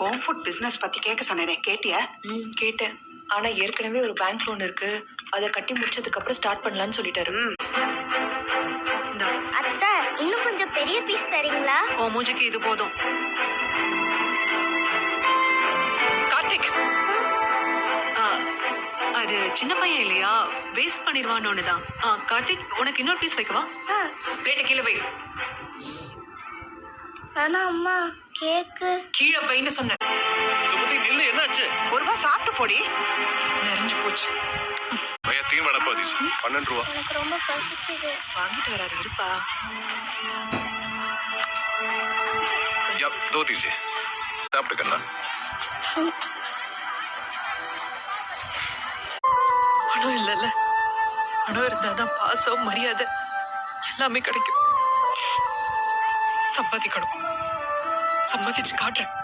Home food business பத்தி கேட்க சொன்னேனே கேட்டியா? ம் கேட்டேன். ஆனா ஏற்கனவே ஒரு பேங்க் லோன் இருக்கு. அதை கட்டி முடிச்சதுக்கு அப்புறம் ஸ்டார்ட் பண்ணலாம்னு சொல்லிட்டாரு. ம். இந்தா. அத்தை இன்னும் கொஞ்சம் பெரிய பீஸ் தரீங்களா? உன் மூஞ்சிக்கு இது போதும். கார்த்திக். ஆ, அது சின்ன பையன் இல்லையா? வேஸ்ட் பண்ணிடுவான்னு ஒண்ணுதான். ஆ, கார்த்திக் உனக்கு இன்னொரு பீஸ் வைக்கவா? ஆ, பிளேட்டை கீழே வை ஆனா அம்மா கேக்கு. கீழே வைன்னு சொன்னேன் சுமதி நில்லு என்னாச்சு? ஒரு ரூபா சாப்பிட்டு போடி. நிறைஞ்சு போச்சு. பையன் தீ மேடம் பன்னெண்டு ரூபா. எனக்கு ரொம்ப பசிக்குது. வாங்கிட்டு வராரு இருப்பா. யா தோ தீஜி சாப்பிட்டு கண்ணா. பணம் இல்லைல்ல. பணம் இருந்தாதான் பாசம் மரியாதை எல்லாமே கிடைக்கும். சம்பாதிக்கணும் சம்பாதிச்சு காட்டுறேன்.